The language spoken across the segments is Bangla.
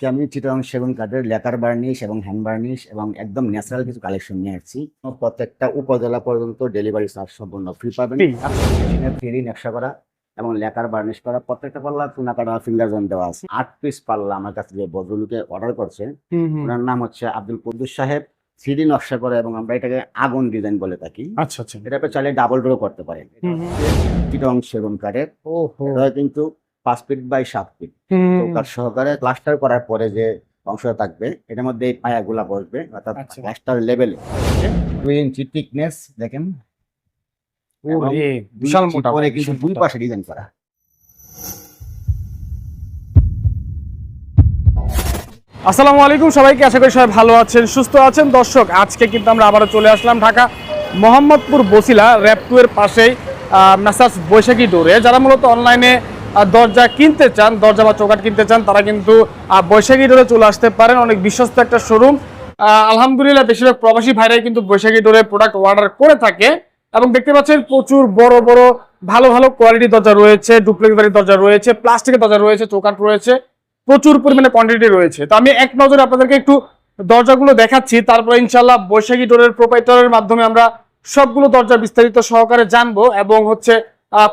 আজকে আমি চিটং সেগুন কাঠের লেকার বার্নিশ এবং হ্যান্ড বার্নিশ এবং একদম ন্যাচারাল কিছু কালেকশন নিয়ে আসছি। প্রত্যেকটা উপজেলা পর্যন্ত ডেলিভারি চার্জ সম্পূর্ণ ফ্রি পাবেন। আচ্ছা। নকশা করা এবং লেকার বার্নিশ করা প্রত্যেকটা পাল্লা চুনা কাটা ফিঙ্গার জোন দেওয়া আছে। আট পিস পাল্লা আমার কাছে যে বদলুকে অর্ডার করছে। ওনার নাম হচ্ছে আব্দুল কুদ্দুস সাহেব। থ্রি নকশা করে এবং আমরা এটাকে আগুন ডিজাইন বলে থাকি। আচ্ছা আচ্ছা। এটা চাইলে ডাবল ডোরও করতে পারেন। চিটং সেগুন কাঠের। কিন্তু পাঁচ ফিট বাই সাত ফিট। চৌকাঠ সহকারে প্লাস্টার করার পরে যে অংশটা থাকবে এটার মধ্যে এই পায়াগুলা বসবে অর্থাৎ আচ্ছা। প্লাস্টার লেভেলে দুই ইঞ্চি দেখেন। দুই বিশাল মোটা কিন্তু দুই পাশে ডিজাইন করা। আসসালামু আলাইকুম সবাইকে আশা করি সবাই ভালো আছেন সুস্থ আছেন। দর্শক আজকে কিন্তু আমরা আবারও চলে আসলাম ঢাকা মোহাম্মদপুর বসিলা র্যাপ টু এর পাশেই মেসার্স বৈশাখী ডোরে যারা মূলত অনলাইনে দরজা কিনতে চান, দরজা বা চৌকাট কিনতে চান, তারা কিন্তু বৈশাখী ডোরে চলে আসতে পারেন। অনেক বিশ্বস্ত একটা শোরুম। আলহামদুলিল্লাহ বেশিরভাগ প্রবাসী ভাইরাই কিন্তু বৈশাখী ডোরে প্রোডাক্ট অর্ডার করে থাকে এবং দেখতে পাচ্ছেন প্রচুর বড় বড়, ভালো ভালো কোয়ালিটির দরজা রয়েছে ডুপ্লেক্স বাড়ির দরজা রয়েছে প্লাস্টিকের দরজা রয়েছে চৌকাট রয়েছে, প্রচুর পরিমাণে কোয়ান্টিটি রয়েছে। তো আমি এক নজরে আপনাদেরকে একটু দরজাগুলো দেখাচ্ছি, তারপরে ইনশাল্লাহ বৈশাখী ডোরের প্রোপাইটারের মাধ্যমে আমরা সবগুলো দরজা বিস্তারিত সহকারে জানব এবং হচ্ছে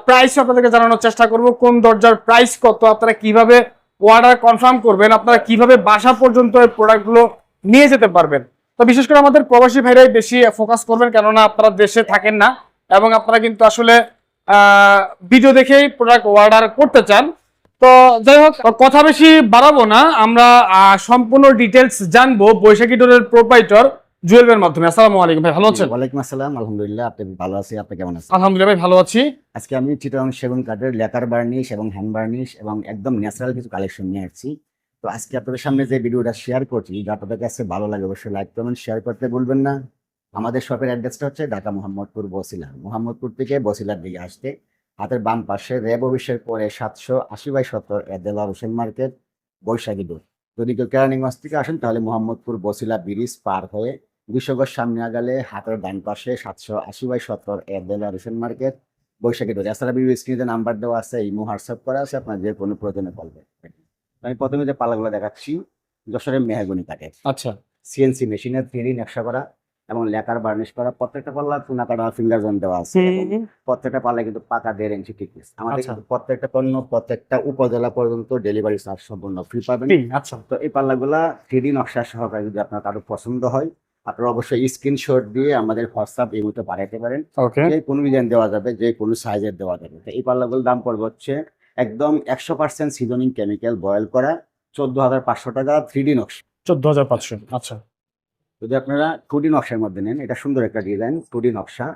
প্রাইস আপনাদেরকে জানানোর চেষ্টা করব, কোন দরজার প্রাইস কত, আপনারা কীভাবে অর্ডার কনফার্ম করবেন, আপনারা কীভাবে বাসা পর্যন্ত এই প্রোডাক্টগুলো নিয়ে যেতে পারবেন। তো বিশেষ করে আমাদের প্রবাসী ভাইরাই বেশি ফোকাস করবেন, কেননা আপনারা দেশে থাকেন না এবং আপনারা কিন্তু আসলে ভিডিও দেখেই প্রোডাক্ট অর্ডার করতে চান। তো যাই হোক, কথা বেশি বাড়াবো না, আমরা সম্পূর্ণ ডিটেলস জানব বৈশাখী ডোরের প্রোপাইটর জুয়েলের মাধ্যমে। আসসালামু আলাইকুম ভাই ভালো আছেন? ওয়ালাইকুম আসসালাম আলহামদুলিল্লাহ আপনি ভালো আছি আপনি কেমন আছেন? আলহামদুলিল্লাহ ভাই ভালো আছি। আজকে আমি চিটং সেগুন কাঠের লেকার বার্নিশ এবং হ্যান্ড বার্নিশ এবং একদম ন্যাচারাল কিছু কালেকশন নিয়ে আসছি। তো আজকে আপনাদের সামনে যে ভিডিওটা শেয়ার করছি আপনাদের কাছে ভালো লাগে অবশ্যই লাইক কমেন্ট শেয়ার করতে ভুলবেন না। আমাদের শপের অ্যাড্রেসটা হচ্ছে ঢাকা মোহাম্মদপুর বসিলা। মোহাম্মদপুর থেকে বসিলার দিকে আসতে হাতের বাম পাশে র্যাব অফিসের পরে সাতশো আশি বাই সত্তর এদেলা হোসেন মার্কেট বৈশাখী দূর যদি কেউ কেরানীগঞ্জ থেকে আসেন তাহলে মোহাম্মদপুর বসিলা ব্রিজ পার হয়ে দুশো সামনে আগালে হাতের ডান পাশে সাতশো আশি বাই সত্তর এদেলা হোসেন মার্কেট বৈশাখী ডোজ। এছাড়া বিভিন্ন স্ক্রিনে নাম্বার দেওয়া আছে ইমো হোয়াটসঅ্যাপ করা আছে আপনার যে কোনো প্রয়োজনে করবেন আমি প্রথমে যে পালাগুলো দেখাচ্ছি যশোরের মেহাগুনি কাঠের। আচ্ছা। সিএনসি মেশিনের থ্রি নকশা করা এবং লেকার বার্নিশ করা। প্রত্যেকটা পাল্লা চুনা কাটা ফিঙ্গার জোন দেওয়া আছে প্রত্যেকটা পাল্লা কিন্তু পাকা দেড় ইঞ্চি টিকনেস আমাদের আচ্ছা। কিন্তু প্রত্যেকটা পণ্য প্রত্যেকটা উপজেলা পর্যন্ত ডেলিভারি চার্জ সম্পূর্ণ ফ্রি পাবেন। আচ্ছা। তো এই পাল্লাগুলা থ্রি নকশা সহকারে যদি আপনার কারও পছন্দ হয় আপনারা অবশ্যই স্ক্রিনশট দিয়ে আমাদের হোয়াটসঅ্যাপ এই মুহূর্তে পাঠাতে পারেন। যে কোনো ডিজাইন দেওয়া যাবে যে কোনো সাইজের দেওয়া যাবে। তো এই পাল্লাগুলোর দাম পড়বে হচ্ছে একদম একশো পার্সেন্ট সিজনিং কেমিক্যাল বয়েল করা চোদ্দ হাজার পাঁচশো টাকা থ্রি ডি নকশা। চোদ্দ হাজার পাঁচশো আচ্ছা। যদি আপনারা টু ডি নকশার মধ্যে নেন এটা সুন্দর একটা ডিজাইন টু ডি নকশা।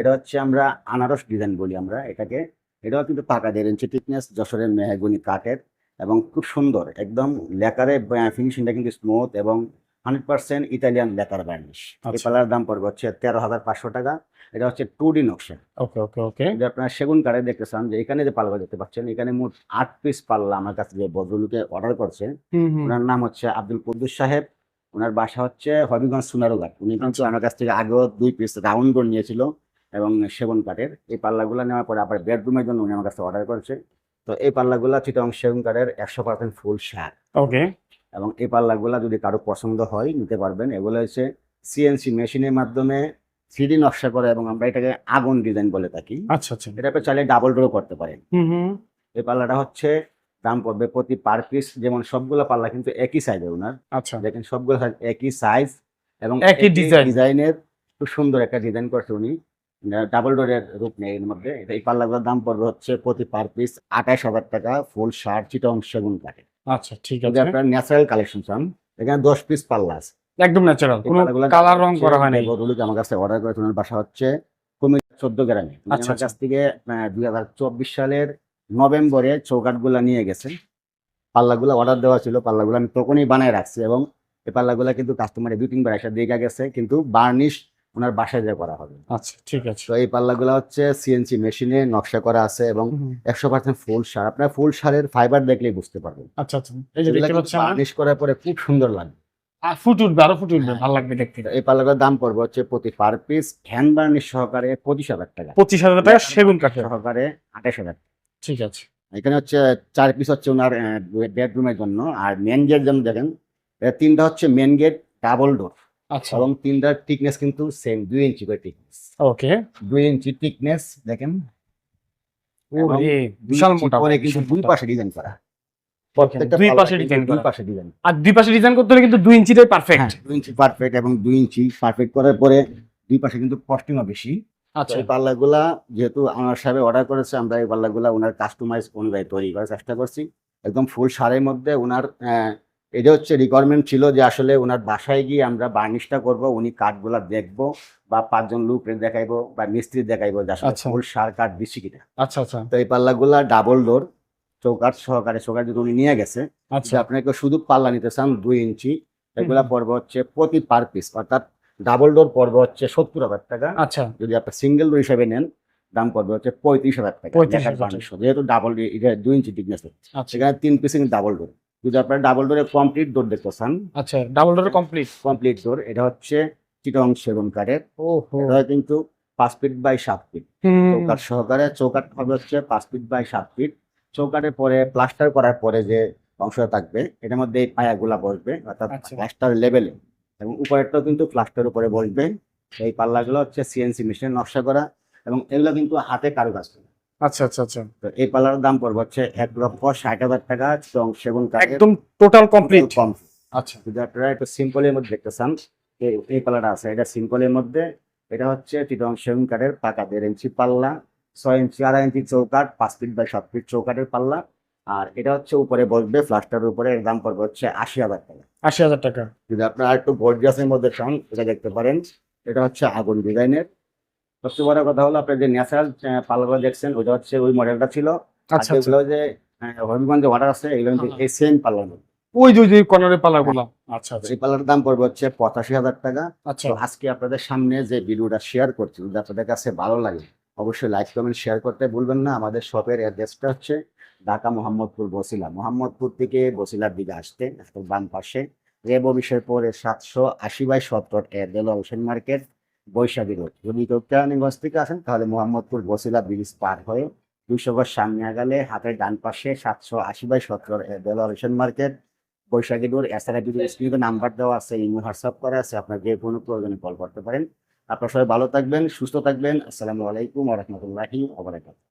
এটা হচ্ছে আমরা আনারস ডিজাইন বলি আমরা এটাকে। এটাও কিন্তু পাকা দেড় ইঞ্চি টিকনেস যশোরের মেহগুনি কাঠের এবং খুব সুন্দর একদম লেকারে ফিনিশিংটা কিন্তু স্মুথ এবং hundred percent Italian lacquer varnish এই আচ্ছা। পাল্লার দাম পড়বে হচ্ছে তেরো হাজার পাঁচশো টাকা। এটা হচ্ছে টু ডি নকশা। ওকে ওকে ওকে। যদি আপনারা সেগুন কাঠে দেখতে চান যে এখানে যে পাল্লা দেখতে পাচ্ছেন এখানে মোট আট পিস পাল্লা আমার কাছে যে বদরুলকে অর্ডার করছে ওনার নাম হচ্ছে আব্দুল কুদ্দুস সাহেব। ওনার বাসা হচ্ছে হবিগঞ্জ সোনারুঘাট উনি কিন্তু আমার কাছ থেকে আগেও দুই পিস রাউন্ড বোর্ড নিয়েছিল এবং সেগুন কাঠের। এই পাল্লাগুলো নেওয়ার পরে আবার বেডরুমের জন্য উনি আমার কাছে অর্ডার করেছে। তো এই পাল্লাগুলো চিটং সেগুন কাঠের একশো পার্সেন্ট ফুল সার। ওকে। এবং এই পাল্লাগুলো যদি কারও পছন্দ হয় নিতে পারবেন। এগুলো হচ্ছে সিএনসি মেশিনের মাধ্যমে থ্রি নকশা করে এবং আমরা এটাকে আগুন ডিজাইন বলে থাকি। আচ্ছা আচ্ছা। এটা আপনি চাইলে ডাবল ডোরও করতে পারেন। এই পাল্লাটা হচ্ছে দাম পড়বে প্রতি পার পিস যেমন সবগুলো পাল্লা কিন্তু একই সাইজের ওনার। আচ্ছা। দেখেন সবগুলো একই সাইজ এবং একই design। ডিজাইনের খুব সুন্দর একটা ডিজাইন করছে উনি। ডাবল ডোরের রূপ নেই এর মধ্যে। এই পাল্লাগুলোর দাম পড়বে হচ্ছে প্রতি পার পিস আঠাশ হাজার টাকা ফুল শার্ট চিটং সেগুন কাঠে আচ্ছা ঠিক আছে। আপনার ন্যাচারাল কালেকশন চান এখানে দশ পিস পাল্লা আছে। একদম ন্যাচারাল কোনো কালার রং করা হয় নাই বদরুলকে আমার কাছে অর্ডার ওনার বাসা হচ্ছে কুমিল্লা চোদ্দ গ্রামে আচ্ছা, আমার কাছ থেকে দুই হাজার চব্বিশ সালের নভেম্বরে চৌকাটগুলা নিয়ে গেছেন। পাল্লাগুলো অর্ডার দেওয়া ছিল পাল্লাগুলো আমি তখনই বানায় রাখছি এবং এই পাল্লাগুলো কিন্তু কাস্টমারে দুই তিনবার এসে দিয়ে গেছে কিন্তু বার্নিশ ওনার বাসায় যা করা হবে। আচ্ছা ঠিক আছে। তো এই পাল্লাগুলো হচ্ছে সিএনসি মেশিনে নকশা করা আছে এবং একশো পার্সেন্ট ফুল সার। আপনার ফুল সারের ফাইবার দেখলেই বুঝতে পারবেন। আচ্ছা আচ্ছা। এই যে দেখতে পাচ্ছেন বার্নিশ করার পরে খুব সুন্দর লাগবে ফুট উঠবে আরও ফুট উঠবে ভালো লাগবে দেখতে। এই পাল্লাগুলোর দাম পড়বে হচ্ছে প্রতি পার পিস হ্যান্ড বার্নিশ সহকারে পঁচিশ হাজার টাকা। পঁচিশ হাজার টাকা সেগুন কাঠের। সহকারে আঠাশ হাজার। ঠিক আছে। এখানে হচ্ছে চার পিস হচ্ছে ওনার বেডরুমের জন্য। আর মেন গেট যেমন দেখেন তিনটা হচ্ছে মেন গেট ডাবল ডোর আচ্ছা। এবং তিনটার থিকনেস কিন্তু সেম দুই ইঞ্চি করে থিকনেস ওকে দুই ইঞ্চি থিকনেস দেখেন। বিশাল মোটা কিন্তু দুই পাশে ডিজাইন করা। দুই পাশে ডিজাইন দুই পাশে ডিজাইন আর দুই পাশে ডিজাইন করতে হলে কিন্তু দুই ইঞ্চিটাই পারফেক্ট হ্যাঁ দুই ইঞ্চি পারফেক্ট এবং দুই ইঞ্চি পারফেক্ট করার পরে দুই পাশে কিন্তু কস্টিংও বেশি। আচ্ছা। এই পাল্লাগুলা যেহেতু আমার সাহেব অর্ডার করেছে আমরা এই পাল্লাগুলা ওনার কাস্টমাইজ অনুযায়ী তৈরি করার চেষ্টা করছি। একদম ফুল সারের মধ্যে ওনার এটা হচ্ছে রিকোয়ারমেন্ট ছিল যে আসলে ওনার বাসায় গিয়ে আমরা বার্নিশটা করব উনি কাঠগুলা দেখব বা পাঁচজন লোক দেখাইবো বা মিস্ত্রি দেখাইবো যে আসলে আচ্ছা। ফুল সার কাঠ দিচ্ছি কিনা। আচ্ছা আচ্ছা। তো এই পাল্লাগুলা ডাবল ডোর চৌকাঠ সহকারে চৌকাঠ যদি উনি নিয়ে গেছে আচ্ছা। আপনাকে শুধু পাল্লা নিতে চান দুই ইঞ্চি এগুলা পড়বে হচ্ছে প্রতি পার পিস অর্থাৎ ডাবল ডোর পর্ব হচ্ছে সত্তর হাজার টাকা। আচ্ছা। যদি আপনি সিঙ্গেল ডোর হিসাবে নেন দাম পড়বে হচ্ছে পঁয়ত্রিশ হাজার টাকা। 35,000 দেখার বানিশ। যেহেতু ডাবল এটা দুই ইঞ্চি টিকনেস আচ্ছা। সেখানে তিন পিস ডাবল ডোর যদি আপনার ডাবল ডোরে কমপ্লিট ডোর দেখতে চান আচ্ছা double door complete complete door এটা হচ্ছে চিটং সেগুন কাঠের ওহো। এটা কিন্তু পাঁচ ফিট বাই সাত ফিট চৌকাঠ সহকারে চৌকাঠ হবে হচ্ছে পাঁচ ফিট বাই সাত ফিট চৌকাঠের পরে প্লাস্টার করার পরে যে অংশটা থাকবে এটার মধ্যে এই পায়াগুলা বসবে অর্থাৎ আচ্ছা। প্লাস্টার লেভেলে এবং উপরেরটাও কিন্তু প্লাস্টার উপরে বসবে। এই পাল্লাগুলো হচ্ছে সিএনসি মেশিনে নকশা করা। এবং এগুলো কিন্তু হাতে কারুকাজ করা। আচ্ছা আচ্ছা আচ্ছা। তো এই পাল্লার দাম পড়বে হচ্ছে এক লক্ষ ষাট হাজার টাকা এবং সেগুন কাঠের একদম টোটাল কমপ্লিট কম আচ্ছা। যদি আপনারা একটু সিম্পলের মধ্যে দেখতে চান এই- পাল্লাটা আছে। এটা সিম্পলের মধ্যে এটা হচ্ছে চিটং সেগুন কাঠের পাকা দেড় ইঞ্চি পাল্লা ছয় ইঞ্চি আড়াই ইঞ্চি চৌকাঠ পাঁচ ফিট বাই সাত ফিট চৌকাঠের পাল্লা। আর এটা হচ্ছে উপরে বসবে ফ্লাস্টারের উপরে এর দাম পড়বে হচ্ছে আশি হাজার টাকা। আশি হাজার টাকা। যদি আপনারা একটু গর্জিয়াসের মধ্যে চান এটা দেখতে পারেন। এটা হচ্ছে আগুন ডিজাইনের সবচেয়ে বড় কথা হলো আপনি যে ন্যাচারাল পাল্লাগুলো দেখছেন ওটা হচ্ছে ওই মডেলটা ছিল। আচ্ছা আচ্ছা। যে হবিগঞ্জে অর্ডার আছে এগুলো। এই সেম পাল্লার মধ্যে ওই যে যে কর্নারের পাল্লা আচ্ছা এই পাল্লার দাম পড়বে হচ্ছে পঁচাশি হাজার টাকা। আচ্ছা। আজকে আপনাদের সামনে যে ভিডিওটা শেয়ার করছি যদি আপনাদের কাছে ভালো লাগে অবশ্যই লাইক কমেন্ট শেয়ার করতে ভুলবেন না। আমাদের শপের অ্যাড্রেসটা হচ্ছে ঢাকা মোহাম্মদপুর বসিলা। মোহাম্মদপুর থেকে বসিলার দিকে আসতে বাম পাশে। রেব অফিসের পরে সাতশো আশি বাই সত্তর Airdale Ocean Market. Baishakhi road যদি কেরানীগঞ্জ থেকে আসেন তাহলে মোহাম্মদপুর বসিলা ব্রিজ পার হয়ে গজ সামনে গেলে হাতের ডান পাশে সাতশো আশি বাই সত্তর ওশন মার্কেট বৈশাখী রোড এছাড়া স্ক্রিনে নাম্বার দেওয়া আছে ইমেল হোয়াটসঅ্যাপ করা আছে আপনার যে কোনো প্রয়োজনে কল করতে পারেন। আপনার সবাই ভালো থাকবেন সুস্থ থাকবেন। আসসালামু আলাইকুম রহমতুল্লাহি